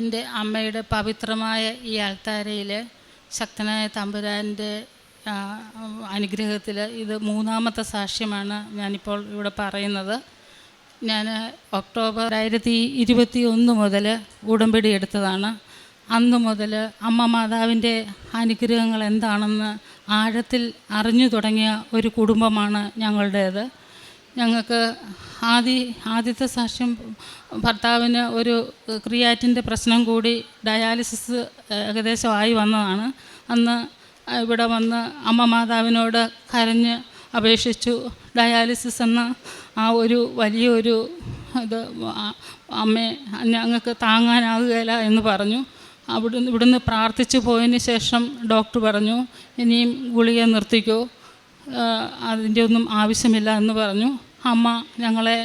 എന്റെ അമ്മയുടെ പവിത്രമായ ഈ ആൾത്താരയിൽ ശക്തനായ തമ്പുരാന്റെ അനുഗ്രഹത്തിൽ ഇത് മൂന്നാമത്തെ സാക്ഷ്യമാണ് ഞാനിപ്പോൾ ഇവിടെ പറയുന്നത്. ഞാൻ ഒക്ടോബർ ആയിരത്തി ഇരുപത്തി ഒന്ന് മുതൽ ഉടമ്പടി എടുത്തതാണ്. അന്ന് മുതൽ അമ്മ മാതാവിന്റെ അനുഗ്രഹങ്ങൾ എന്താണെന്ന് ആഴത്തിൽ അറിഞ്ഞു തുടങ്ങിയ ഒരു കുടുംബമാണ് ഞങ്ങളുടേത്. ഞങ്ങൾക്ക് ആദ്യ ആദ്യത്തെ സാക്ഷ്യം ഭർത്താവിന് ഒരു ക്രിയാറ്റിന്റെ പ്രശ്നം കൂടി ഡയാലിസിസ് ഏകദേശമായി വന്നതാണ്. അന്ന് ഇവിടെ വന്ന് അമ്മ മാതാവിനോട് കരഞ്ഞ് അപേക്ഷിച്ചു. ഡയാലിസിസ് എന്ന ആ ഒരു വലിയൊരു ഇത് അമ്മയെ ഞങ്ങൾക്ക് താങ്ങാനാകുകയില്ല എന്ന് പറഞ്ഞു. അവിടുന്ന് ഇവിടുന്ന് പ്രാർത്ഥിച്ചു പോയതിന് ശേഷം ഡോക്ടർ പറഞ്ഞു ഇനിയും ഗുളിക നിർത്തിക്കോ. അതിന്റെ ഒന്നും ആവശ്യമില്ല എന്ന് പറഞ്ഞു. അമ്മ ഞങ്ങളെ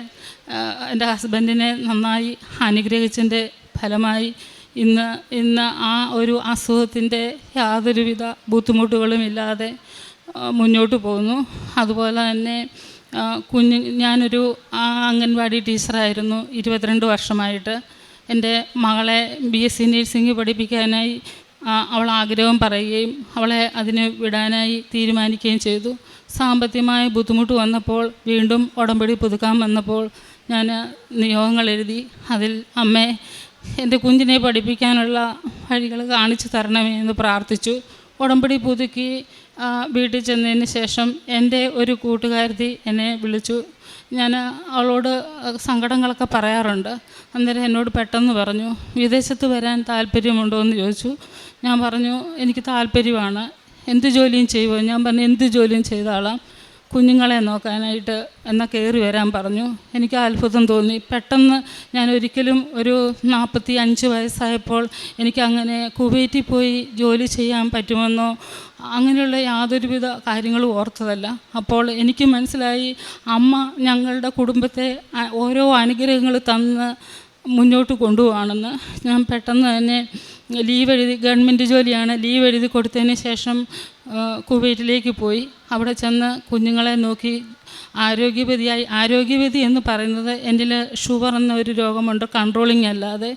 എന്റെ ഹസ്ബൻഡിനെ നന്നായി അനുഗ്രഹിച്ചതിന്റെ ഫലമായി ഇന്ന് ഇന്ന് ആ ഒരു അസുഖത്തിന്റെ യാതൊരുവിധ ബുദ്ധിമുട്ടുകളും ഇല്ലാതെ മുന്നോട്ട് പോകുന്നു. അതുപോലെ തന്നെ കുഞ്ഞു ഞാനൊരു അംഗൻവാടി ടീച്ചറായിരുന്നു ഇരുപത്തിരണ്ട് വർഷമായിട്ട്. എന്റെ മകളെ ബി എസ് സി നഴ്സിംഗ് പഠിപ്പിക്കാനായി അവൾ ആഗ്രഹം പറയുകയും അവളെ അതിന് വിടാനായി തീരുമാനിക്കുകയും ചെയ്തു. സാമ്പത്തികമായ ബുദ്ധിമുട്ട് വന്നപ്പോൾ വീണ്ടും ഉടമ്പടി പുതുക്കാൻ വന്നപ്പോൾ ഞാൻ നിയോഗങ്ങൾ എഴുതി അതിൽ അമ്മേ എന്റെ കുഞ്ഞിനെ പഠിപ്പിക്കാനുള്ള വഴികൾ കാണിച്ചു തരണമേ എന്ന് പ്രാർത്ഥിച്ചു. ഉടമ്പടി പുതുക്കി വീട്ടിൽ ചെന്നതിന് ശേഷം എന്റെ ഒരു കൂട്ടുകാരത്തി എന്നെ വിളിച്ചു. ഞാൻ അവളോട് സങ്കടങ്ങളൊക്കെ പറയാറുണ്ട്. അന്നേരം എന്നോട് പെട്ടെന്ന് പറഞ്ഞു വിദേശത്ത് വരാൻ താല്പര്യമുണ്ടോ? എന്ന് ചോദിച്ചു. ഞാൻ പറഞ്ഞു എനിക്ക് താല്പര്യമാണ്. എന്ത് ജോലിയും ചെയ്യുമോ ഞാൻ പറഞ്ഞു എന്ത് ജോലിയും ചെയ്താളാം. കുഞ്ഞുങ്ങളെ നോക്കാനായിട്ട് എന്നാൽ കയറി വരാൻ പറഞ്ഞു. എനിക്ക് അത്ഭുതം തോന്നി. പെട്ടെന്ന് ഞാൻ ഒരിക്കലും ഒരു നാൽപ്പത്തി അഞ്ച് വയസ്സായപ്പോൾ എനിക്കങ്ങനെ കുവൈറ്റിൽ പോയി ജോലി ചെയ്യാൻ പറ്റുമെന്നോ അങ്ങനെയുള്ള യാതൊരുവിധ കാര്യങ്ങളും ഓർത്തതല്ല. അപ്പോൾ എനിക്ക് മനസ്സിലായി അമ്മ ഞങ്ങളുടെ കുടുംബത്തെ ഓരോ അനുഗ്രഹങ്ങൾ തന്ന് മുന്നോട്ട് കൊണ്ടുപോകാണെന്ന് ഞാൻ പെട്ടെന്ന് തന്നെ ലീവ് എഴുതി ഗവൺമെന്റ് ജോലിയാണ്. ലീവ് എഴുതി കൊടുത്തതിന് ശേഷം കുവൈറ്റിലേക്ക് പോയി. അവിടെ ചെന്ന് കുഞ്ഞുങ്ങളെ നോക്കി ആരോഗ്യവതിയായി ആരോഗ്യവതി എന്ന് പറയുന്നത് എന്റെ ഷുഗർ എന്ന ഒരു രോഗമുണ്ട് കൺട്രോളിങ് അല്ലാതെ.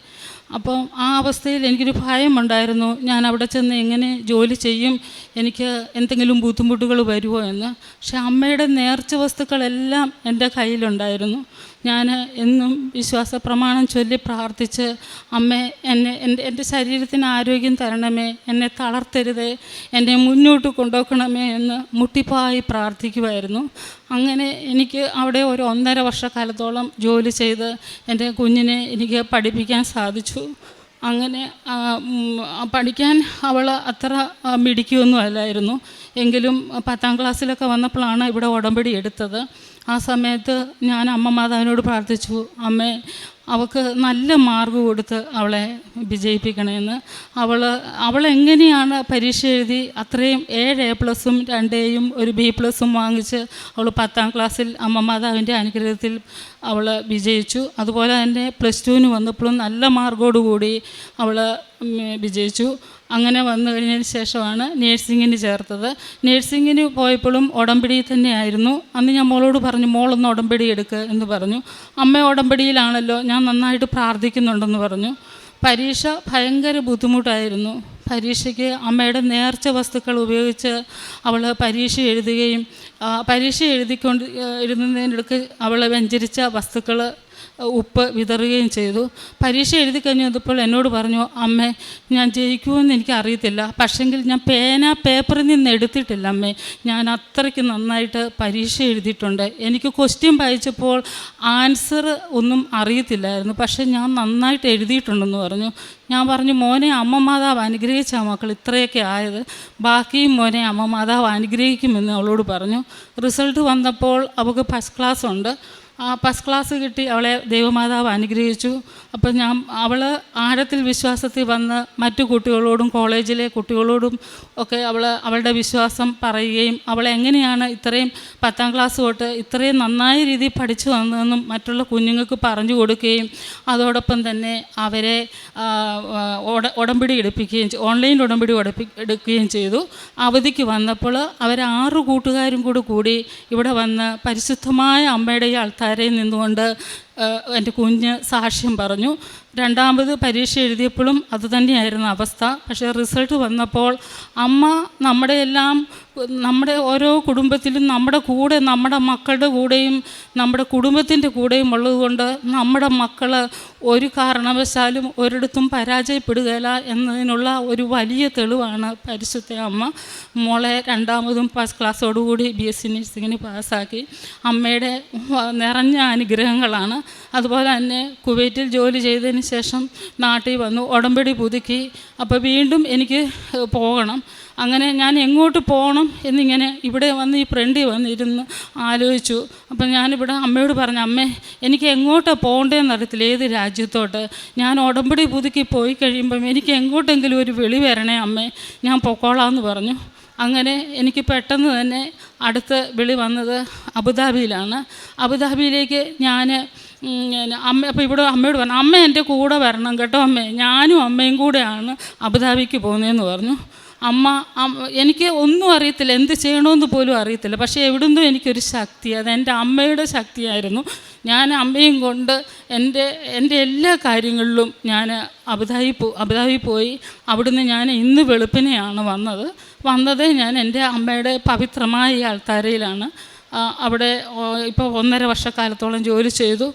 അപ്പം ആ അവസ്ഥയിൽ എനിക്കൊരു ഭയമുണ്ടായിരുന്നു. ഞാൻ അവിടെ ചെന്ന് എങ്ങനെ ജോലി ചെയ്യും എനിക്ക് എന്തെങ്കിലും ബുദ്ധിമുട്ടുകൾ വരുമോ എന്ന്. പക്ഷെ അമ്മയുടെ നേർച്ച വസ്തുക്കളെല്ലാം എന്റെ കയ്യിലുണ്ടായിരുന്നു. ഞാൻ എന്നും വിശ്വാസ പ്രമാണം ചൊല്ലി പ്രാർത്ഥിച്ച് അമ്മ എന്നെ എന്റെ എന്റെ ശരീരത്തിന് ആരോഗ്യം തരണമേ എന്നെ തളർത്തരുതേ എന്നെ മുന്നോട്ട് കൊണ്ടുപോക്കണമേ എന്ന് മുട്ടിപ്പായി പ്രാർത്ഥിക്കുമായിരുന്നു അങ്ങനെ എനിക്ക് അവിടെ ഒരു ഒന്നര വർഷക്കാലത്തോളം ജോലി ചെയ്ത് എന്റെ കുഞ്ഞിനെ എനിക്ക് പഠിപ്പിക്കാൻ സാധിച്ചു. അങ്ങനെ പഠിക്കാൻ അവൾ അത്ര മിടിക്കുമൊന്നും അല്ലായിരുന്നു എങ്കിലും പത്താം ക്ലാസ്സിലൊക്കെ വന്നപ്പോഴാണ് ഇവിടെ ഉടമ്പടി എടുത്തത്. ആ സമയത്ത് ഞാൻ അമ്മ മാതാവിനോട് പ്രാർത്ഥിച്ചു അമ്മേ അവൾക്ക് നല്ല മാർക്ക് കൊടുത്ത് അവളെ വിജയിപ്പിക്കണമെന്ന് അവൾ എങ്ങനെയാണ് പരീക്ഷ എഴുതി അത്രയും ഏഴ് എ പ്ലസും രണ്ട് എയും ഒരു ബി പ്ലസും വാങ്ങിച്ച് അവൾ പത്താം ക്ലാസ്സിൽ അമ്മ മാതാവിന്റെ അനുഗ്രഹത്തിൽ അവൾ വിജയിച്ചു. അതുപോലെ തന്നെ പ്ലസ് ടുവിന് വന്നപ്പോഴും നല്ല മാർക്കോടുകൂടി അവൾ വിജയിച്ചു. അങ്ങനെ വന്നു കഴിഞ്ഞതിന് ശേഷമാണ് നേഴ്സിങ്ങിന് ചേർത്തത്. നേഴ്സിങ്ങിന് പോയപ്പോഴും ഉടമ്പടി തന്നെയായിരുന്നു. അന്ന് ഞാൻ മോളോട് പറഞ്ഞു മോളൊന്ന് ഉടമ്പടി എടുക്കുക എന്ന് പറഞ്ഞു. അമ്മ ഉടമ്പടിയിലാണല്ലോ ഞാൻ നന്നായിട്ട് പ്രാർത്ഥിക്കുന്നുണ്ടെന്ന് പറഞ്ഞു. പരീക്ഷ ഭയങ്കര ബുദ്ധിമുട്ടായിരുന്നു. പരീക്ഷയ്ക്ക് അമ്മയുടെ നേർച്ച വസ്തുക്കൾ ഉപയോഗിച്ച് അവൾ പരീക്ഷ എഴുതുകയും പരീക്ഷ എഴുതിക്കൊണ്ട് എഴുതുന്നതിനിടയ്ക്ക് അവൾ വ്യഞ്ചരിച്ച വസ്തുക്കൾ ഉപ്പ് വിതറുകയും ചെയ്തു. പരീക്ഷ എഴുതി കഴിഞ്ഞപ്പോൾ എന്നോട് പറഞ്ഞു അമ്മേ ഞാൻ ജയിക്കുമെന്ന് എനിക്ക് അറിയത്തില്ല. പക്ഷെങ്കിൽ ഞാൻ പേന പേപ്പറിൽ നിന്ന് എടുത്തിട്ടില്ല അമ്മേ. ഞാൻ അത്രയ്ക്ക് നന്നായിട്ട് പരീക്ഷ എഴുതിയിട്ടുണ്ട്. എനിക്ക് ക്വസ്റ്റ്യൻ വായിച്ചപ്പോൾ ആൻസർ ഒന്നും അറിയത്തില്ലായിരുന്നു. പക്ഷേ ഞാൻ നന്നായിട്ട് എഴുതിയിട്ടുണ്ടെന്ന് പറഞ്ഞു. ഞാൻ പറഞ്ഞു മോനെ അമ്മ മാതാവ് അനുഗ്രഹിച്ച മക്കൾ ഇത്രയൊക്കെ ആയത്. ബാക്കിയും മോനെ അമ്മ മാതാവ് അനുഗ്രഹിക്കുമെന്ന് അവളോട് പറഞ്ഞു. റിസൾട്ട് വന്നപ്പോൾ അവൾക്ക് ഫസ്റ്റ് ക്ലാസ് ഉണ്ട്. ഫസ്റ്റ് ക്ലാസ് കിട്ടി അവളെ ദൈവമാതാവ് അനുഗ്രഹിച്ചു. അപ്പം ഞാൻ അവൾ ആഴത്തിൽ വിശ്വാസത്തിൽ വന്ന് മറ്റു കുട്ടികളോടും കോളേജിലെ കുട്ടികളോടും ഒക്കെ അവൾ അവളുടെ വിശ്വാസം പറയുകയും അവൾ എങ്ങനെയാണ് ഇത്രയും പത്താം ക്ലാസ് തൊട്ട് ഇത്രയും നന്നായ രീതിയിൽ പഠിച്ചു വന്നതെന്നും മറ്റുള്ള കുഞ്ഞുങ്ങൾക്ക് പറഞ്ഞു കൊടുക്കുകയും അതോടൊപ്പം തന്നെ അവരെ ആ, ആ, ഉട- ഉടമ്പടി എടുപ്പിക്കുകയും ഓൺലൈൻ ഉടമ്പടി ഉടപ്പി എടുക്കുകയും ചെയ്തു. അവധിക്ക് വന്നപ്പോൾ അവർ ആറ് കൂട്ടുകാരും കൂടി കൂടി ഇവിടെ വന്ന് പരിശുദ്ധമായ അമ്മയുടെ ഈ ആൾത്താരയിൽ നിന്നുകൊണ്ട് എന്റെ കുഞ്ഞ് സാക്ഷ്യം പറഞ്ഞു. രണ്ടാമത് പരീക്ഷ എഴുതിയപ്പോഴും അതുതന്നെയായിരുന്നു അവസ്ഥ. പക്ഷേ റിസൾട്ട് വന്നപ്പോൾ അമ്മ നമ്മുടെ എല്ലാം നമ്മുടെ ഓരോ കുടുംബത്തിലും നമ്മുടെ കൂടെ നമ്മുടെ മക്കളുടെ കൂടെയും നമ്മുടെ കുടുംബത്തിന്റെ കൂടെയും ഉള്ളതുകൊണ്ട് നമ്മുടെ മക്കൾ ഒരു കാരണവശാലും ഒരിടത്തും പരാജയപ്പെടുകയില്ല എന്നതിനുള്ള ഒരു വലിയ തെളിവാണ് പരിശുദ്ധ അമ്മ. മോളെ രണ്ടാമതും പാസ് ക്ലാസ്സോടുകൂടി ബി എസ് സി നഴ്സിങ്ങിന് പാസ്സാക്കി. അമ്മയുടെ നിറഞ്ഞ അനുഗ്രഹങ്ങളാണ്. അതുപോലെ തന്നെ കുവൈറ്റിൽ ജോലി ചെയ്തതിന് ശേഷം നാട്ടിൽ വന്നു ഉടമ്പടി പുതുക്കി. അപ്പോൾ വീണ്ടും എനിക്ക് പോകണം. അങ്ങനെ ഞാൻ എങ്ങോട്ട് പോകണം എന്നിങ്ങനെ ഇവിടെ വന്ന് ഈ ഫ്രണ്ടിൽ വന്നിരുന്ന് ആലോചിച്ചു. അപ്പം ഞാനിവിടെ അമ്മയോട് പറഞ്ഞു അമ്മേ എനിക്ക് എങ്ങോട്ടാണ് പോകേണ്ടതെന്ന് അറിയത്തില്ല. ഏത് രാജ്യത്തോട്ട്? ഞാൻ ഉടമ്പടി പുതുക്കി പോയി കഴിയുമ്പം എനിക്ക് എങ്ങോട്ടെങ്കിലും ഒരു വെളി വരണേ അമ്മേ. ഞാൻ പൊക്കോളാമെന്ന് പറഞ്ഞു. അങ്ങനെ എനിക്ക് പെട്ടെന്ന് തന്നെ അടുത്ത വിളി വന്നത് അബുദാബിയിലാണ്. അബുദാബിയിലേക്ക് ഞാൻ അമ്മ അപ്പോൾ ഇവിടെ അമ്മയോട് പറഞ്ഞു അമ്മ എന്റെ കൂടെ വരണം കേട്ടോ അമ്മേ. ഞാനും അമ്മയും കൂടെയാണ് അബുദാബിക്ക് പോകുന്നതെന്ന് പറഞ്ഞു. അമ്മ എനിക്ക് ഒന്നും അറിയത്തില്ല. എന്ത് ചെയ്യണമെന്ന് പോലും അറിയത്തില്ല. പക്ഷേ എവിടുന്നും എനിക്കൊരു ശക്തി അത് എന്റെ അമ്മയുടെ ശക്തിയായിരുന്നു. ഞാൻ അമ്മയും കൊണ്ട് എന്റെ എന്റെ എല്ലാ കാര്യങ്ങളിലും ഞാൻ അബുദാബി പോ അബുദാബി പോയി. അവിടുന്ന് ഞാൻ ഇന്ന് വെളുപ്പിനെയാണ് വന്നത്. വന്നത് ഞാൻ എന്റെ അമ്മയുടെ പവിത്രമായ ഈ അൾത്താരയിലാണ് ആ, അവിടെ ഇപ്പോൾ ഒന്നര വർഷക്കാലത്തോളം ജോലി ചെയ്തു.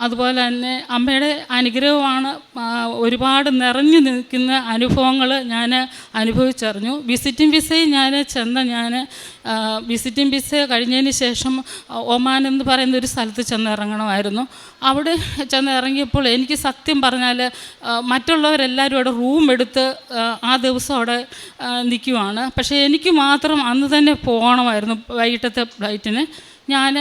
അതുപോലെ തന്നെ അമ്മയുടെ അനുഗ്രഹമാണ് ഒരുപാട് നിറഞ്ഞു നിൽക്കുന്ന അനുഭവങ്ങൾ ഞാൻ അനുഭവിച്ചറിഞ്ഞു. വിസിറ്റിംഗ് വിസയിൽ ഞാൻ ചെന്ന ഞാൻ വിസിറ്റിംഗ് വിസ കഴിഞ്ഞതിന് ശേഷം ഒമാൻ എന്ന് പറയുന്ന ഒരു സ്ഥലത്ത് ചെന്നിറങ്ങണമായിരുന്നു. അവിടെ ചെന്ന് ഇറങ്ങിയപ്പോൾ എനിക്ക് സത്യം പറഞ്ഞാൽ മറ്റുള്ളവരെല്ലാവരും അവിടെ റൂം എടുത്ത് ആ ദിവസം അവിടെ നിൽക്കുവാണ്. പക്ഷേ എനിക്ക് മാത്രം അന്ന് തന്നെ പോകണമായിരുന്നു വൈകിട്ടത്തെ ഫ്ലൈറ്റിന് ഞാൻ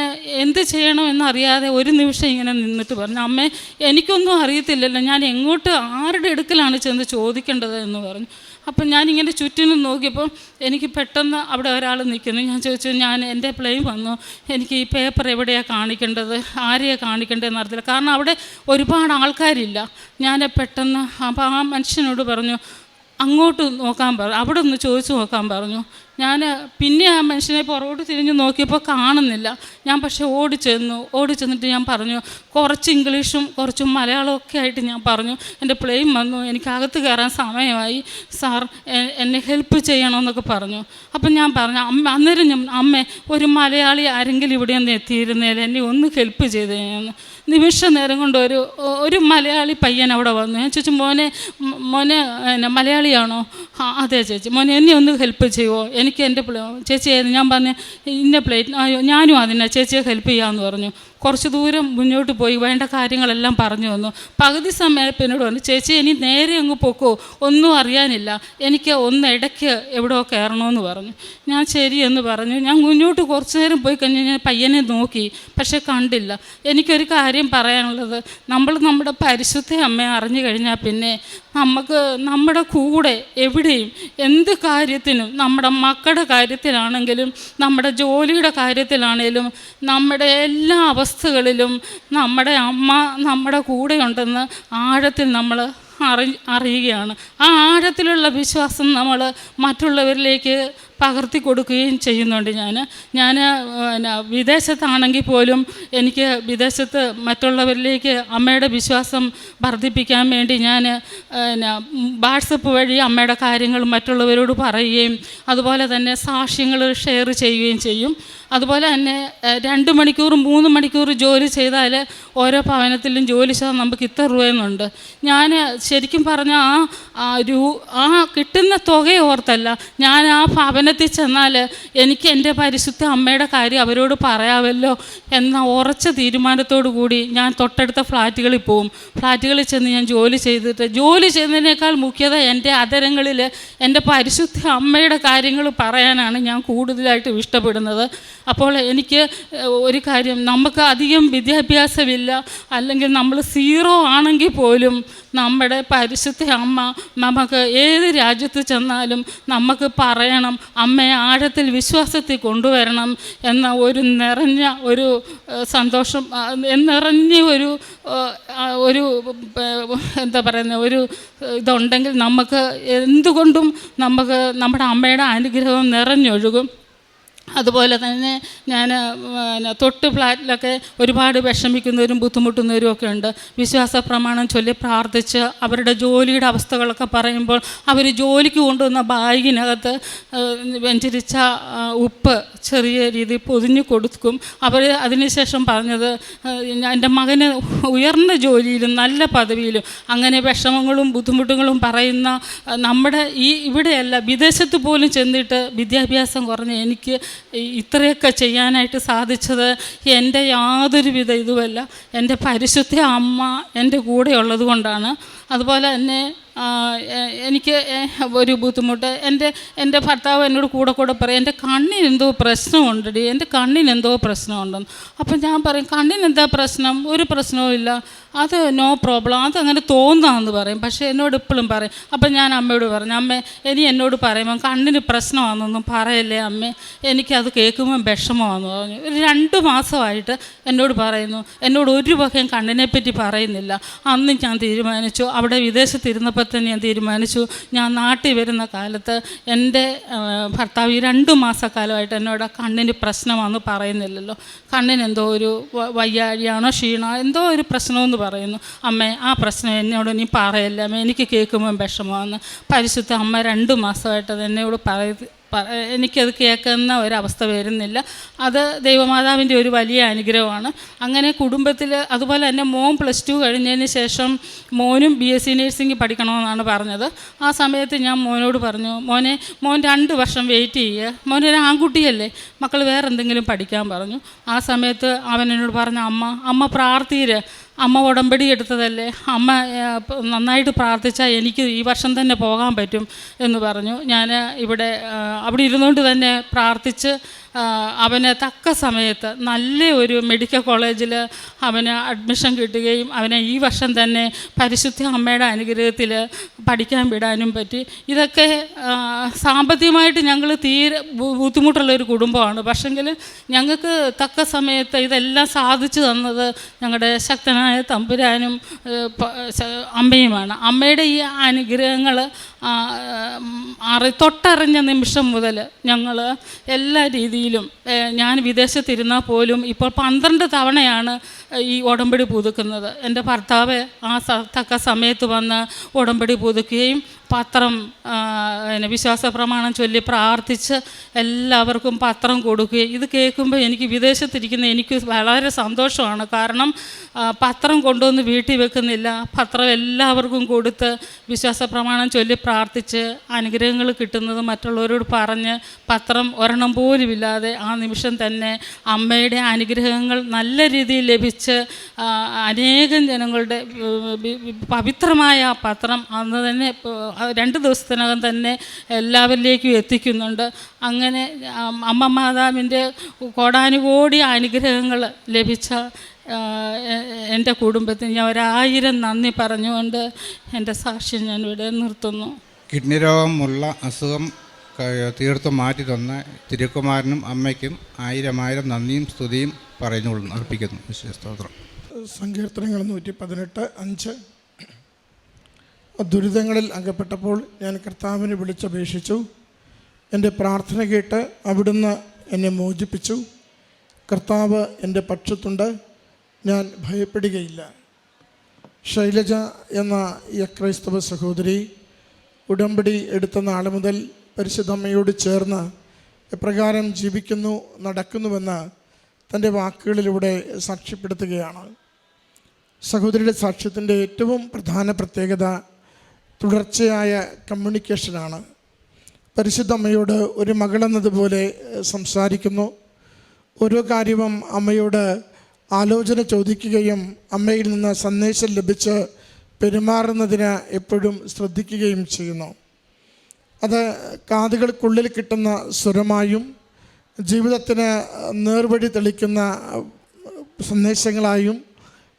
എന്ത് ചെയ്യണമെന്നറിയാതെ ഒരു നിമിഷം ഇങ്ങനെ നിന്നിട്ട് പറഞ്ഞു അമ്മേ എനിക്കൊന്നും അറിയത്തില്ലല്ലോ. ഞാൻ എങ്ങോട്ട് ആരുടെ അടുക്കലാണ് ചെന്ന് ചോദിക്കേണ്ടത്? എന്ന് പറഞ്ഞു. അപ്പം ഞാനിങ്ങനെ ചുറ്റിനും നോക്കിയപ്പോൾ എനിക്ക് പെട്ടെന്ന് അവിടെ ഒരാൾ നിൽക്കുന്നു. ഞാൻ ചോദിച്ചു ഞാൻ എന്റെ പ്ലെയിൻ വന്നു. എനിക്ക് ഈ പേപ്പർ എവിടെയാണ് കാണിക്കേണ്ടത്? ആരെയാണ് കാണിക്കേണ്ടതെന്ന് അറിയത്തില്ല. കാരണം അവിടെ ഒരുപാട് ആൾക്കാരില്ല. ഞാൻ പെട്ടെന്ന് അപ്പോൾ ആ മനുഷ്യനോട് പറഞ്ഞു അങ്ങോട്ട് നോക്കാൻ പറഞ്ഞു അവിടെ ഒന്ന് ചോദിച്ചു നോക്കാൻ പറഞ്ഞു. ഞാൻ പിന്നെ ആ മനുഷ്യനെ പുറകോട്ട് തിരിഞ്ഞ് നോക്കിയപ്പോൾ കാണുന്നില്ല. ഞാൻ പക്ഷേ ഓടി ചെന്നു ഓടി ചെന്നിട്ട് ഞാൻ പറഞ്ഞു കുറച്ച് ഇംഗ്ലീഷും കുറച്ച് മലയാളവും ഒക്കെ ആയിട്ട് ഞാൻ പറഞ്ഞു. എന്റെ പ്ലെയിൻ വന്നു. എനിക്ക് അകത്ത് കയറാൻ സമയമായി. സാർ എന്നെ ഹെൽപ്പ് ചെയ്യണമെന്നൊക്കെ പറഞ്ഞു. അപ്പം ഞാൻ പറഞ്ഞു അമ്മ അന്നേരം ഞാൻ അമ്മ ഒരു മലയാളി ആരെങ്കിലും ഇവിടെ ഒന്ന് എത്തിയിരുന്നേൽ എന്നെ ഒന്ന് ഹെൽപ്പ് ചെയ്തേന്ന്. നിമിഷ നേരം കൊണ്ട് ഒരു ഒരു മലയാളി പയ്യൻ അവിടെ വന്നു. ഞാൻ ചോദിച്ചു മോനെ മോനെ മലയാളിയാണോ? അതെ ചേച്ചി. മോനെ എന്നെ ഒന്ന് ഹെൽപ്പ് ചെയ്യുമോ എനിക്ക് എന്റെ ചേച്ചി ഞാൻ പറഞ്ഞു ഇന്ന പ്ലേറ്റ് അയ്യോ ഞാനും അതിനെ ചേച്ചിയെ ഹെൽപ്പ് ചെയ്യാമെന്ന് പറഞ്ഞു. കുറച്ച് ദൂരം മുന്നോട്ട് പോയി വേണ്ട കാര്യങ്ങളെല്ലാം പറഞ്ഞു വന്നു പകുതി സമയത്ത് പിന്നോട് പറഞ്ഞു ചേച്ചി ഇനി നേരെ അങ്ങ് പൊക്കോ ഒന്നും അറിയാനില്ല. എനിക്ക് ഒന്ന് ഇടയ്ക്ക് എവിടെയോ കയറണമെന്ന് പറഞ്ഞു. ഞാൻ ശരിയെന്ന് പറഞ്ഞു. ഞാൻ മുന്നോട്ട് കുറച്ച് നേരം പോയി കഴിഞ്ഞ് ഞാൻ പയ്യനെ നോക്കി പക്ഷെ കണ്ടില്ല. എനിക്കൊരു കാര്യം പറയാനുള്ളത് നമ്മൾ നമ്മുടെ പരിശുദ്ധ അമ്മയെ അറിഞ്ഞു കഴിഞ്ഞാൽ പിന്നെ നമുക്ക് നമ്മുടെ കൂടെ എവിടെയും എന്ത് കാര്യത്തിനും നമ്മുടെ മക്കളുടെ കാര്യത്തിലാണെങ്കിലും നമ്മുടെ ജോലിയുടെ കാര്യത്തിലാണെങ്കിലും നമ്മുടെ എല്ലാ അവസ്ഥകളിലും നമ്മുടെ അമ്മ നമ്മുടെ കൂടെ ഉണ്ടെന്ന് ആഴത്തിൽ നമ്മൾ അറി അറിയുകയാണ്. ആ ആഴത്തിലുള്ള വിശ്വാസം നമ്മൾ മറ്റുള്ളവരിലേക്ക് പകർത്തി കൊടുക്കുകയും ചെയ്യുന്നുണ്ട് ഞാൻ ഞാൻ പിന്നെ വിദേശത്താണെങ്കിൽ പോലും എനിക്ക് വിദേശത്ത് മറ്റുള്ളവരിലേക്ക് അമ്മയുടെ വിശ്വാസം വർദ്ധിപ്പിക്കാൻ വേണ്ടി ഞാൻ പിന്നെ വാട്സപ്പ് വഴി അമ്മയുടെ കാര്യങ്ങൾ മറ്റുള്ളവരോട് പറയുകയും അതുപോലെ തന്നെ സാക്ഷ്യങ്ങൾ ഷെയർ ചെയ്യുകയും ചെയ്യും. അതുപോലെ തന്നെ രണ്ട് മണിക്കൂർ മൂന്ന് മണിക്കൂർ ജോലി ചെയ്താൽ ഓരോ ഭവനത്തിലും ജോലി ചെയ്താൽ നമുക്ക് ഇത്ര രൂപയെന്നുണ്ട്. ഞാൻ ശരിക്കും പറഞ്ഞ ആ ആ രൂ ആ കിട്ടുന്ന തുക ഓർത്തല്ല. ഞാൻ ആ ഭവനത്തിൽ ചെന്നാൽ എനിക്ക് എന്റെ പരിശുദ്ധ അമ്മയുടെ കാര്യം അവരോട് പറയാമല്ലോ എന്ന ഉറച്ച തീരുമാനത്തോടു കൂടി ഞാൻ തൊട്ടടുത്ത ഫ്ലാറ്റുകളിൽ പോവും. ഫ്ലാറ്റുകളിൽ ചെന്ന് ഞാൻ ജോലി ചെയ്തിട്ട് ജോലി ചെയ്യുന്നതിനേക്കാൾ മുഖ്യത എന്റെ അതരങ്ങളിൽ എന്റെ പരിശുദ്ധ അമ്മയുടെ കാര്യങ്ങൾ പറയാനാണ് ഞാൻ കൂടുതലായിട്ടും ഇഷ്ടപ്പെടുന്നത്. അപ്പോൾ എനിക്ക് ഒരു കാര്യം നമുക്ക് അധികം വിദ്യാഭ്യാസമില്ല. അല്ലെങ്കിൽ നമ്മൾ സീറോ ആണെങ്കിൽ പോലും നമ്മുടെ പരിശുദ്ധ അമ്മ നമുക്ക് ഏത് രാജ്യത്ത് ചെന്നാലും നമുക്ക് പറയണം അമ്മയെ ആഴത്തിൽ വിശ്വാസത്തിൽ കൊണ്ടുവരണം എന്ന ഒരു നിറഞ്ഞ ഒരു സന്തോഷം നിറഞ്ഞ ഒരു ഒരു എന്താ പറയുന്നത് ഒരു ഇതുണ്ടെങ്കിൽ നമുക്ക് എന്തുകൊണ്ടും നമുക്ക് നമ്മുടെ അമ്മയുടെ അനുഗ്രഹം നിറഞ്ഞൊഴുകും. അതുപോലെ തന്നെ ഞാൻ പിന്നെ തൊട്ട് ഫ്ലാറ്റിലൊക്കെ ഒരുപാട് വിഷമിക്കുന്നവരും ബുദ്ധിമുട്ടുന്നവരും ഒക്കെ ഉണ്ട്. വിശ്വാസ പ്രമാണം ചൊല്ലി പ്രാർത്ഥിച്ച് അവരുടെ ജോലിയുടെ അവസ്ഥകളൊക്കെ പറയുമ്പോൾ അവർ ജോലിക്ക് കൊണ്ടുവന്ന ബാഗിനകത്ത് വെഞ്ചരിച്ച ഉപ്പ് ചെറിയ രീതിയിൽ പൊതിഞ്ഞു കൊടുക്കും. അവർ അതിനുശേഷം പറഞ്ഞത് എന്റെ മകന് ഉയർന്ന ജോലിയിലും നല്ല പദവിയിലും അങ്ങനെ വിഷമങ്ങളും ബുദ്ധിമുട്ടുകളും പറയുന്ന നമ്മുടെ ഈ ഇവിടെയല്ല വിദേശത്ത് പോലും ചെന്നിട്ട് വിദ്യാഭ്യാസം കുറഞ്ഞ എനിക്ക് ഇത്രയൊക്കെ ചെയ്യാനായിട്ട് സാധിച്ചത് എന്റെ യാതൊരുവിധ ഇതുമല്ല. എന്റെ പരിശുദ്ധ അമ്മ എന്റെ കൂടെ ഉള്ളത് കൊണ്ടാണ്. അതുപോലെ തന്നെ എനിക്ക് ഒരു ബുദ്ധിമുട്ട്. എന്റെ എന്റെ ഭർത്താവ് എന്നോട് കൂടെ കൂടെ പറയും എന്റെ കണ്ണിന് എന്തോ പ്രശ്നമുണ്ടടി എന്റെ കണ്ണിന് എന്തോ പ്രശ്നമുണ്ടെന്ന്. അപ്പം ഞാൻ പറയും കണ്ണിന് എന്താ പ്രശ്നം? ഒരു പ്രശ്നവും ഇല്ല. അത് നോ പ്രോബ്ലം. അതങ്ങനെ തോന്നാന്ന് പറയും. പക്ഷേ എന്നോട് ഇപ്പോഴും പറയും. അപ്പം ഞാൻ അമ്മയോട് പറഞ്ഞു അമ്മ ഇനി എന്നോട് പറയുമ്പോൾ കണ്ണിന് പ്രശ്നമാണെന്നൊന്നും പറയല്ലേ അമ്മ? എനിക്കത് കേൾക്കുമ്പോൾ വിഷമമാണെന്ന് പറഞ്ഞു. ഒരു രണ്ട് മാസമായിട്ട് എന്നോട് പറയുന്നു. എന്നോട് ഒരു വകയും കണ്ണിനെ പറ്റി പറയുന്നില്ല. അന്ന് ഞാൻ തീരുമാനിച്ചു. അവിടെ വിദേശത്തിരുന്നപ്പോൾ തന്നെ ഞാൻ തീരുമാനിച്ചു. ഞാൻ നാട്ടിൽ വരുന്ന കാലത്ത് എന്റെ ഭർത്താവ് ഈ രണ്ട് മാസക്കാലമായിട്ട് എന്നോട് കണ്ണിന് പ്രശ്നമാണെന്ന് പറയുന്നില്ലല്ലോ. കണ്ണിന് എന്തോ ഒരു വയ്യാഴിയാണോ ക്ഷീണോ എന്തോ ഒരു പ്രശ്നമെന്ന് പറയുന്നു. അമ്മേ ആ പ്രശ്നം എന്നോട് നീ പറയല്ലേ. അമ്മ എനിക്ക് കേൾക്കുമ്പോൾ വിഷമമാണ്. പരിശുദ്ധ അമ്മ രണ്ട് മാസമായിട്ട് അത് എന്നോട് പറയ പറ- എനിക്കത് കേൾക്കുന്ന ഒരവസ്ഥ വരുന്നില്ല. അത് ദൈവമാതാവിന്റെ ഒരു വലിയ അനുഗ്രഹമാണ്. അങ്ങനെ കുടുംബത്തിൽ അതുപോലെ തന്നെ മോൻ പ്ലസ് ടു കഴിഞ്ഞതിന് ശേഷം മോനും ബി എസ് സി നഴ്സിംഗ് പഠിക്കണമെന്നാണ് പറഞ്ഞത്. ആ സമയത്ത് ഞാൻ മോനോട് പറഞ്ഞു മോനെ മോൻ രണ്ട് വർഷം വെയിറ്റ് ചെയ്യുക മോനൊരു ആൺകുട്ടിയല്ലേ. മക്കൾ വേറെ എന്തെങ്കിലും പഠിക്കാൻ പറഞ്ഞു. ആ സമയത്ത് അവൻ എന്നോട് പറഞ്ഞു അമ്മ അമ്മ പ്രാർത്ഥീര്. അമ്മ ഉടമ്പടി എടുത്തതല്ലേ? അമ്മ നന്നായിട്ട് പ്രാർത്ഥിച്ചാൽ എനിക്ക് ഈ വർഷം തന്നെ പോകാൻ പറ്റും എന്ന് പറഞ്ഞു. ഞാൻ ഇവിടെ അവിടെ ഇരുന്നുകൊണ്ട് തന്നെ പ്രാർത്ഥിച്ച് അവന് തക്ക സമയത്ത് നല്ല ഒരു മെഡിക്കൽ കോളേജിൽ അവന് അഡ്മിഷൻ കിട്ടുകയും അവനെ ഈ വർഷം തന്നെ പരിശുദ്ധ അമ്മയുടെ അനുഗ്രഹത്തിൽ പഠിക്കാൻ വിടാനും പറ്റി. ഇതൊക്കെ സാമ്പത്തികമായിട്ട് ഞങ്ങൾ തീരെ ബുദ്ധിമുട്ടുള്ളൊരു കുടുംബമാണ്. പക്ഷെങ്കിൽ ഞങ്ങൾക്ക് തക്ക സമയത്ത് ഇതെല്ലാം സാധിച്ചു തന്നത് ഞങ്ങളുടെ ശക്തനായ തമ്പുരാനും അമ്മയുമാണ്. അമ്മയുടെ ഈ അനുഗ്രഹങ്ങൾ അറി തൊട്ടറിഞ്ഞ നിമിഷം മുതൽ ഞങ്ങൾ എല്ലാ രീതിയിലും ഏഹ്, ഞാൻ വിദേശത്തിരുന്നാൽ പോലും ഇപ്പോൾ പന്ത്രണ്ട് തവണയാണ് ഈ ഉടമ്പടി പുതുക്കുന്നത്. എന്റെ ഭർത്താവ് ആ തക്ക സമയത്ത് വന്ന് ഉടമ്പടി പുതുക്കുകയും പത്രം പിന്നെ വിശ്വാസ പ്രമാണം ചൊല്ലി പ്രാർത്ഥിച്ച് എല്ലാവർക്കും പത്രം കൊടുക്കുകയും ഇത് കേൾക്കുമ്പോൾ എനിക്ക് വിദേശത്തിരിക്കുന്ന എനിക്ക് വളരെ സന്തോഷമാണ്. കാരണം പത്രം കൊണ്ടുവന്ന് വീട്ടിൽ വെക്കുന്നില്ല. പത്രം എല്ലാവർക്കും കൊടുത്ത് വിശ്വാസ പ്രമാണം ചൊല്ലി പ്രാർത്ഥിച്ച് അനുഗ്രഹങ്ങൾ കിട്ടുന്നത് മറ്റുള്ളവരോട് പറഞ്ഞ് പത്രം ഒരെണ്ണം പോലുമില്ലാതെ ആ നിമിഷം തന്നെ അമ്മയുടെ അനുഗ്രഹങ്ങൾ നല്ല രീതിയിൽ ലഭിച്ച് അനേകം ജനങ്ങളുടെ പവിത്രമായ ആ പത്രം അന്ന് തന്നെ രണ്ട് ദിവസത്തിനകം തന്നെ എല്ലാവരിലേക്കും എത്തിക്കുന്നുണ്ട്. അങ്ങനെ അമ്മ മാതാവിന്റെ കോടാനുകോടി അനുഗ്രഹങ്ങൾ ലഭിച്ച എന്റെ കുടുംബത്തിന് ഞാൻ ഒരായിരം നന്ദി പറഞ്ഞുകൊണ്ട് എന്റെ സാക്ഷ്യം ഞാൻ ഇവിടെ നിർത്തുന്നു. കിഡ്നി രോഗമുള്ള അസുഖം തീർത്തും മാറ്റി തന്ന തിരുക്കുമാരനും അമ്മയ്ക്കും ആയിരം ആയിരം നന്ദിയും സ്തുതിയും പറയുന്നു അർപ്പിക്കുന്നു. വിശ്വസ്തോത്രം സങ്കീർത്തനങ്ങൾ നൂറ്റി പതിനെട്ട് അഞ്ച് ദുരിതങ്ങളിൽ അകപ്പെട്ടപ്പോൾ ഞാൻ കർത്താവിനെ വിളിച്ചപേക്ഷിച്ചു എന്റെ പ്രാർത്ഥന കേട്ട് അവിടുന്ന് എന്നെ മോചിപ്പിച്ചു. കർത്താവ് എന്റെ പക്ഷത്തുണ്ട്. ഞാൻ ഭയപ്പെടുകയില്ല. ശൈലജ എന്ന ഈ ക്രൈസ്തവ സഹോദരി ഉടമ്പടി എടുത്ത നാൾ മുതൽ പരിശുദ്ധമ്മയോട് ചേർന്ന് എപ്രകാരം ജീവിക്കുന്നു നടക്കുന്നുവെന്ന് തന്റെ വാക്കുകളിലൂടെ സാക്ഷ്യപ്പെടുത്തുകയാണ്. സഹോദരിയുടെ സാക്ഷ്യത്തിന്റെ ഏറ്റവും പ്രധാന പ്രത്യേകത തുടർച്ചയായ കമ്മ്യൂണിക്കേഷനാണ്. പരിശുദ്ധ അമ്മയോട് ഒരു മകളെന്നതുപോലെ സംസാരിക്കുന്നു. ഓരോ കാര്യവും അമ്മയോട് ആലോചന ചോദിക്കുകയും അമ്മയിൽ നിന്ന് സന്ദേശം ലഭിച്ച് പെരുമാറുന്നതിന് എപ്പോഴും ശ്രദ്ധിക്കുകയും ചെയ്യുന്നു. അത് കാതുകൾക്കുള്ളിൽ കിട്ടുന്ന സ്വരമായും ജീവിതത്തിന് നേർവഴി തെളിക്കുന്ന സന്ദേശങ്ങളായും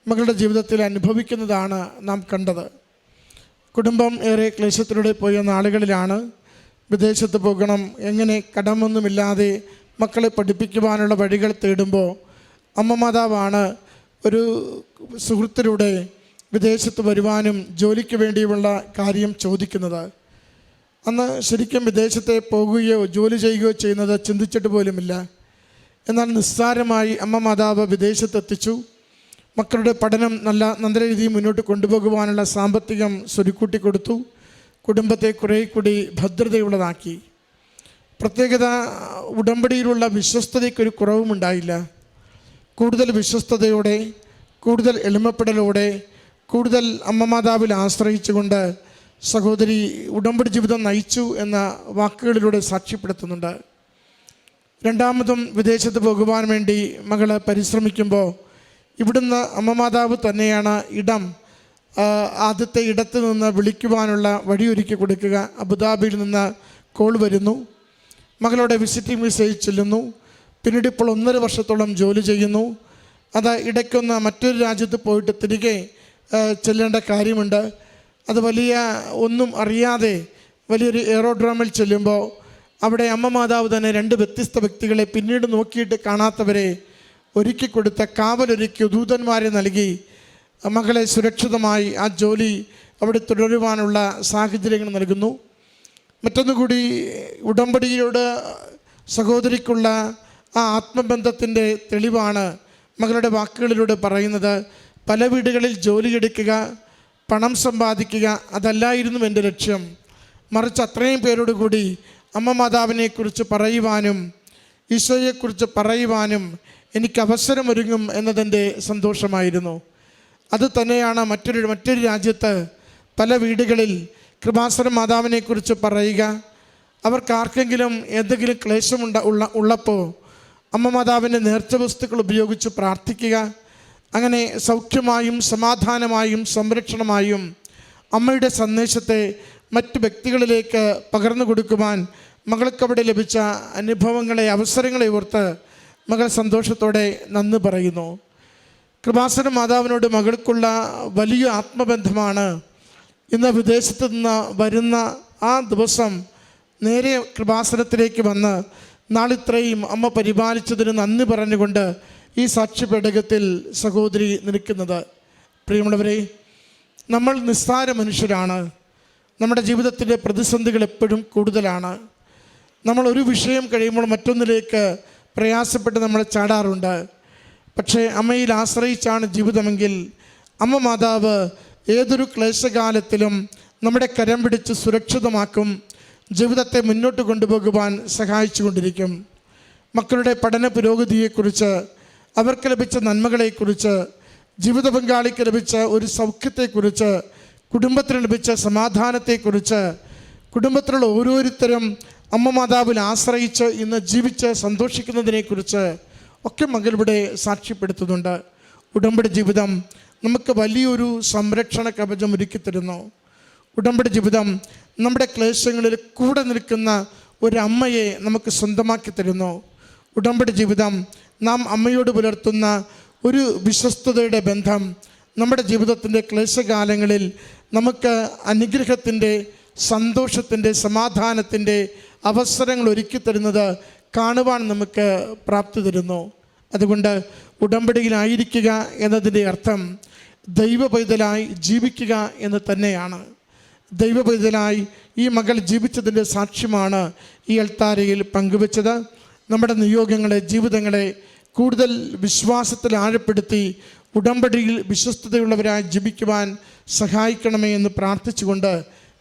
മകളുടെ ജീവിതത്തിൽ അനുഭവിക്കുന്നതാണ് നാം കണ്ടത്. കുടുംബം ഏറെ ക്ലേശത്തിലൂടെ പോയ നാളുകളിലാണ് വിദേശത്ത് പോകണം എങ്ങനെ കടമൊന്നുമില്ലാതെ മക്കളെ പഠിപ്പിക്കുവാനുള്ള വഴികൾ തേടുമ്പോൾ അമ്മ മാതാവാണ് ഒരു സുഹൃത്തിലൂടെ വിദേശത്ത് വരുവാനും ജോലിക്ക് വേണ്ടിയുള്ള കാര്യം ചോദിക്കുന്നത്. അന്ന് ശരിക്കും വിദേശത്തെ പോകുകയോ ജോലി ചെയ്യുകയോ ചെയ്യുന്നത് ചിന്തിച്ചിട്ട് പോലുമില്ല. എന്നാൽ നിസ്സാരമായി അമ്മ മാതാവ് വിദേശത്തെത്തിച്ചു. മക്കളുടെ പഠനം നല്ല നല്ല രീതിയിൽ മുന്നോട്ട് കൊണ്ടുപോകുവാനുള്ള സാമ്പത്തികം സ്വരുക്കൂട്ടി കൊടുത്തു. കുടുംബത്തെ കുറേ കൂടി ഭദ്രതയുള്ളതാക്കി. പ്രത്യേകത ഉടമ്പടിയിലുള്ള വിശ്വസ്തതയ്ക്കൊരു കുറവുമുണ്ടായില്ല. കൂടുതൽ വിശ്വസ്തതയോടെ കൂടുതൽ എളിമപ്പെടലോടെ കൂടുതൽ അമ്മ മാതാവിൽ ആശ്രയിച്ചുകൊണ്ട് സഹോദരി ഉടമ്പടി ജീവിതം നയിച്ചു എന്ന വാക്കുകളിലൂടെ സാക്ഷ്യപ്പെടുത്തുന്നുണ്ട്. രണ്ടാമതും വിദേശത്ത് പോകുവാൻ വേണ്ടി മകൾ പരിശ്രമിക്കുമ്പോൾ ഇവിടുന്ന് അമ്മമാതാവ് തന്നെയാണ് ഇടം ആദ്യത്തെ ഇടത്ത് നിന്ന് വിളിക്കുവാനുള്ള വഴിയൊരുക്കി കൊടുക്കുക. അബുദാബിയിൽ നിന്ന് കോൾ വരുന്നു. മകളുടെ വിസിറ്റിംഗ് വിസയിൽ ചെല്ലുന്നു. പിന്നീട് ഇപ്പോൾ ഒന്നര വർഷത്തോളം ജോലി ചെയ്യുന്നു. അത് ഇടയ്ക്കൊന്ന് മറ്റൊരു രാജ്യത്ത് പോയിട്ട് തിരികെ ചെല്ലേണ്ട കാര്യമുണ്ട്. അത് വലിയ ഒന്നും അറിയാതെ വലിയൊരു എയറോഡ്രോമിൽ ചെല്ലുമ്പോൾ അവിടെ അമ്മ മാതാവ് തന്നെ രണ്ട് വ്യത്യസ്ത വ്യക്തികളെ പിന്നീട് നോക്കിയിട്ട് കാണാത്തവരെ ഒരുക്കി കൊടുത്ത കാവലൊരുക്കി ദൂതന്മാരെ നൽകി. മകളെ സുരക്ഷിതമായി ആ ജോലി അവിടെ തുടരുവാനുള്ള സാഹചര്യങ്ങൾ നൽകുന്നു. മറ്റൊന്നുകൂടി ഉടമ്പടിയോട് സഹോദരിക്കുള്ള ആ ആത്മബന്ധത്തിന്റെ തെളിവാണ് മകളുടെ വാക്കുകളിലൂടെ പറയുന്നത്. പല വീടുകളിൽ ജോലിയെടുക്കുക പണം സമ്പാദിക്കുക അതല്ലായിരുന്നു എന്റെ ലക്ഷ്യം. മറിച്ച് അത്രയും പേരോട് കൂടി അമ്മ മാതാവിനെക്കുറിച്ച് പറയുവാനും ഈശോയെക്കുറിച്ച് പറയുവാനും എനിക്ക് അവസരമൊരുങ്ങും എന്നതെന്റെ സന്തോഷമായിരുന്നു. അത് തന്നെയാണ് മറ്റൊരു മറ്റൊരു രാജ്യത്ത് പല വീടുകളിൽ കൃപാസന മാതാവിനെക്കുറിച്ച് പറയുക. അവർക്ക് ആർക്കെങ്കിലും എന്തെങ്കിലും ക്ലേശമുണ്ട ഉള്ള ഉള്ളപ്പോൾ അമ്മ മാതാവിന്റെ നേർച്ച വസ്തുക്കൾ ഉപയോഗിച്ച് പ്രാർത്ഥിക്കുക. അങ്ങനെ സൗഖ്യമായും സമാധാനമായും സംരക്ഷണമായും അമ്മയുടെ സന്ദേശത്തെ മറ്റ് വ്യക്തികളിലേക്ക് പകർന്നു കൊടുക്കുവാൻ മകൾക്കവിടെ ലഭിച്ച അനുഭവങ്ങളെ അവസരങ്ങളെ ഓർത്ത് മകൾ സന്തോഷത്തോടെ നന്ദി പറയുന്നു കൃപാസന മാതാവിനോട് മകൾക്കുള്ള വലിയ ആത്മബന്ധമാണ്. ഇന്ന് വിദേശത്ത് നിന്ന് വരുന്ന ആ ദിവസം നേരെ കൃപാസനത്തിലേക്ക് വന്ന് നാളിത്രയും അമ്മ പരിപാലിച്ചതിന് നന്ദി പറഞ്ഞുകൊണ്ട് ഈ സാക്ഷ്യപേടകത്തിൽ സഹോദരി നിൽക്കുന്നത്. പ്രിയമുള്ളവരെ നമ്മൾ നിസ്സാര മനുഷ്യരാണ്. നമ്മുടെ ജീവിതത്തിലെ പ്രതിസന്ധികൾ എപ്പോഴും കൂടുതലാണ്. നമ്മൾ ഒരു വിഷയം കഴിയുമ്പോൾ മറ്റൊന്നിലേക്ക് പ്രയാസപ്പെട്ട് നമ്മൾ ചാടാറുണ്ട്. പക്ഷേ അമ്മയിൽ ആശ്രയിച്ചാണ് ജീവിതമെങ്കിൽ അമ്മ മാതാവ് ഏതൊരു ക്ലേശകാലത്തിലും നമ്മുടെ കരം പിടിച്ച് സുരക്ഷിതമാക്കും ജീവിതത്തെ മുന്നോട്ട് കൊണ്ടുപോകുവാൻ സഹായിച്ചു കൊണ്ടിരിക്കും മക്കളുടെ പഠന പുരോഗതിയെക്കുറിച്ച് അവർക്ക് ലഭിച്ച നന്മകളെക്കുറിച്ച് ജീവിത പങ്കാളിക്ക് ലഭിച്ച ഒരു സൗഖ്യത്തെക്കുറിച്ച് കുടുംബത്തിന് ലഭിച്ച സമാധാനത്തെക്കുറിച്ച് കുടുംബത്തിലുള്ള ഓരോരുത്തരും അമ്മ മാതാവിൽ ആശ്രയിച്ച് ഇന്ന് ജീവിച്ച് സന്തോഷിക്കുന്നതിനെക്കുറിച്ച് ഒക്കെ മകളിവിടെ സാക്ഷ്യപ്പെടുത്തുന്നുണ്ട്. ഉടമ്പടി ജീവിതം നമുക്ക് വലിയൊരു സംരക്ഷണ കവചം ഒരുക്കിത്തരുന്നു ഉടമ്പടി ജീവിതം നമ്മുടെ ക്ലേശങ്ങളിൽ കൂടെ നിൽക്കുന്ന ഒരു അമ്മയെ നമുക്ക് സ്വന്തമാക്കി തരുന്നു. ഉടമ്പടി ജീവിതം നാം അമ്മയോട് പുലർത്തുന്ന ഒരു വിശ്വസ്തതയുടെ ബന്ധം നമ്മുടെ ജീവിതത്തിന്റെ ക്ലേശകാലങ്ങളിൽ നമുക്ക് അനുഗ്രഹത്തിന്റെ സന്തോഷത്തിന്റെ സമാധാനത്തിന്റെ അവസരങ്ങൾ ഒരുക്കി തരുന്നത് കാണുവാൻ നമുക്ക് പ്രാപ്തി തരുന്നു. അതുകൊണ്ട് ഉടമ്പടിയിലായിരിക്കുക എന്നതിന്റെ അർത്ഥം ദൈവ പൈതലായി ജീവിക്കുക എന്ന് തന്നെയാണ്. ദൈവ പൈതലായി ഈ മകൾ ജീവിച്ചതിന്റെ സാക്ഷ്യമാണ് ഈ അൽത്താരയിൽ പങ്കുവച്ചത്. നമ്മുടെ നിയോഗങ്ങളെ ജീവിതങ്ങളെ കൂടുതൽ വിശ്വാസത്തിൽ ആഴപ്പെടുത്തി ഉടമ്പടിയിൽ വിശ്വസ്തതയുള്ളവരായി ജീവിക്കുവാൻ സഹായിക്കണമേ എന്ന് പ്രാർത്ഥിച്ചുകൊണ്ട്